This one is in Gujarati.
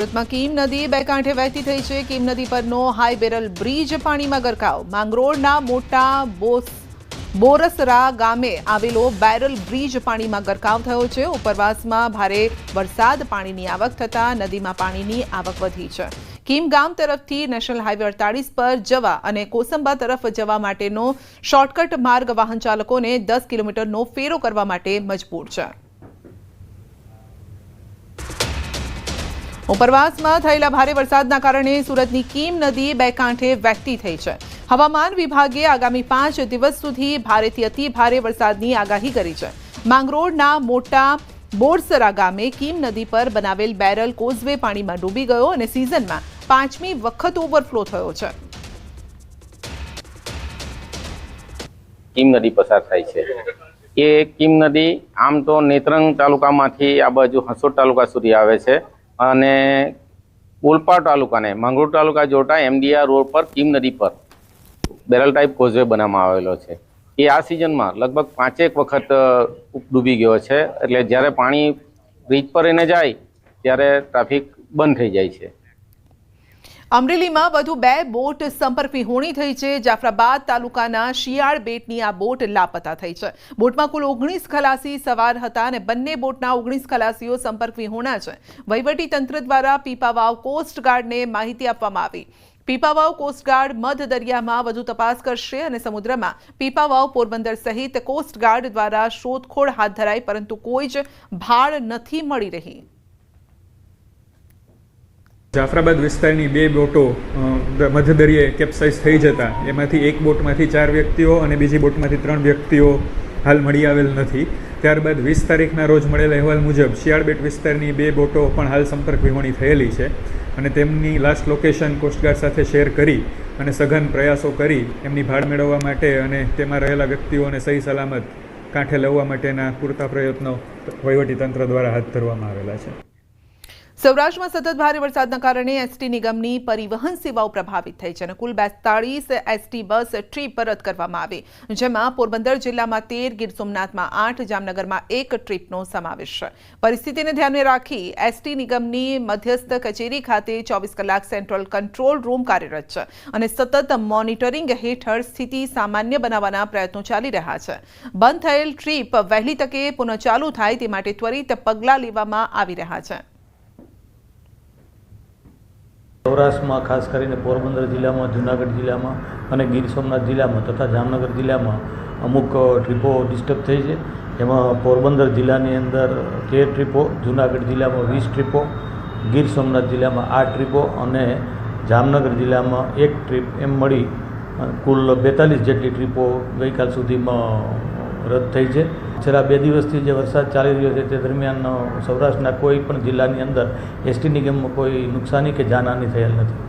સુરતમાં કીમ નદી બે કાંઠે વહેતી થઈ છે. કીમ નદી પરનો હાઈ બેરલ બ્રિજ પાણીમાં ગરકાવ. માંગરોળના મોટા બોસ બોરસરા ગામે આવેલો બેરલ બ્રિજ પાણીમાં ગરકાવ થયો છે. ઉપરવાસમાં ભારે વરસાદ, પાણીની આવક થતાં નદીમાં પાણીની આવક વધી છે. કીમ ગામ તરફથી નેશનલ હાઈવે અડતાળીસ પર જવા અને કોસંબા તરફ જવા માટેનો શોર્ટકટ માર્ગ વાહન ચાલકોને દસ કિલોમીટરનો ફેરો કરવા માટે મજબૂર છે. ઉપરવાસમાં થયેલા ભારે વરસાદના કારણે સુરતની કીમ નદી બે કાંઠે વહેતી થઈ છે. હવામાન વિભાગે આગામી પાંચ દિવસ સુધી ભારેથી અતિ ભારે વરસાદની આગાહી કરી છે. માંગરોળના મોટા બોરસરા ગામે કીમ નદી પર બનાવેલ બેરલ કોઝવે પાણીમાં ડૂબી ગયો અને સિઝનમાં પાંચમી વખત ઓવરફ્લો થયો છે. કીમ નદી પસાર થાય છે. એ કીમ નદી આમ તો નેત્રંગ તાલુકામાંથી આ બાજુ હસોદ તાલુકા સુધી આવે છે. અને ઓલપાડ તાલુકાને, માંગરોળ તાલુકા જોતા એમડીઆર રોડ પર, કીમ નદી પર બેરલ ટાઈપ કોઝવે બનાવવામાં આવેલો છે. એ આ સિઝનમાં લગભગ પાંચેક વખત ડૂબી ગયો છે. એટલે જ્યારે પાણી બ્રિજ પર એને જાય, ત્યારે ટ્રાફિક બંધ થઈ જાય છે. અમરેલીમાં વધુ બે બોટ સંપર્ક વિહોણી થઈ છે. જાફરાબાદ તાલુકાના શિયાળ બેટની આ બોટ લાપતા થઈ છે. બોટમાં કુલ ઓગણીસ ખલાસી સવાર હતા અને બંને બોટના ઓગણીસ ખલાસીઓ સંપર્ક વિહોણા છે. તંત્ર દ્વારા પીપાવાવ કોસ્ટગાર્ડને માહિતી આપવામાં આવી. પીપાવાવ કોસ્ટગાર્ડ મધ દરિયામાં વધુ તપાસ કરશે અને સમુદ્રમાં પીપાવાવ પોરબંદર સહિત કોસ્ટગાર્ડ દ્વારા શોધખોળ હાથ ધરાઈ, પરંતુ કોઈ જ ભાળ નથી મળી રહી. જાફરાબાદ વિસ્તારની બે બોટો મધદરિયે કેપ્સાઇઝ થઈ જતા. એમાંથી એક બોટમાંથી ચાર વ્યક્તિઓ અને બીજી બોટમાંથી ત્રણ વ્યક્તિઓ હાલ મળી આવેલ નથી. ત્યારબાદ વીસ તારીખના રોજ મળેલા અહેવાલ મુજબ શિયાળબેટ વિસ્તારની બે બોટો પણ હાલ સંપર્ક વિહોણી થયેલી છે અને તેમની લાસ્ટ લોકેશન કોસ્ટગાર્ડ સાથે શેર કરી અને સઘન પ્રયાસો કરી એમની ભાડ મેળવવા માટે અને તેમાં રહેલા વ્યક્તિઓને સહી સલામત કાંઠે લાવવા માટેના પૂરતા પ્રયત્નો વહીવટીતંત્ર દ્વારા હાથ ધરવામાં આવેલા છે. સૌરાષ્ટ્રમાં સતત ભારે વરસાદના કારણે એસટી નિગમની પરિવહન સેવાઓ પ્રભાવિત થઈ છે અને કુલ બેતાળીસ એસટી બસ ટ્રીપ રદ કરવામાં આવી. જેમાં પોરબંદર જિલ્લામાં તેર, ગીર સોમનાથમાં આઠ, જામનગરમાં એક ટ્રીપનો સમાવેશ છે. પરિસ્થિતિને ધ્યાને રાખી એસટી નિગમની મધ્યસ્થ કચેરી ખાતે ચોવીસ કલાક સેન્ટ્રલ કંટ્રોલ રૂમ કાર્યરત છે અને સતત મોનિટરિંગ હેઠળ સ્થિતિ સામાન્ય બનાવવાના પ્રયત્નો ચાલી રહ્યા છે. બંધ થયેલ ટ્રીપ વહેલી તકે પુનઃ ચાલુ થાય તે માટે ત્વરિત પગલાં લેવામાં આવી રહ્યા છે. સૌરાષ્ટ્રમાં ખાસ કરીને પોરબંદર જિલ્લામાં, જૂનાગઢ જિલ્લામાં અને ગીર સોમનાથ જિલ્લામાં તથા જામનગર જિલ્લામાં અમુક ટ્રીપો ડિસ્ટર્બ થઈ છે. એમાં પોરબંદર જિલ્લાની અંદર તેર ટ્રીપો, જૂનાગઢ જિલ્લામાં વીસ ટ્રીપો, ગીર સોમનાથ જિલ્લામાં આઠ ટ્રીપો અને જામનગર જિલ્લામાં એક ટ્રીપ એમ મળી કુલ બેતાલીસ જેટલી ટ્રીપો ગઈકાલ સુધીમાં રદ થઈ છે. છેલ્લા બે દિવસથી જે વરસાદ ચાલી રહ્યો છે તે દરમિયાન સૌરાષ્ટ્રના કોઈ પણ જિલ્લાની અંદર એસટી નિગમમાં કોઈ નુકસાની કે જાનહાની થયેલ નથી.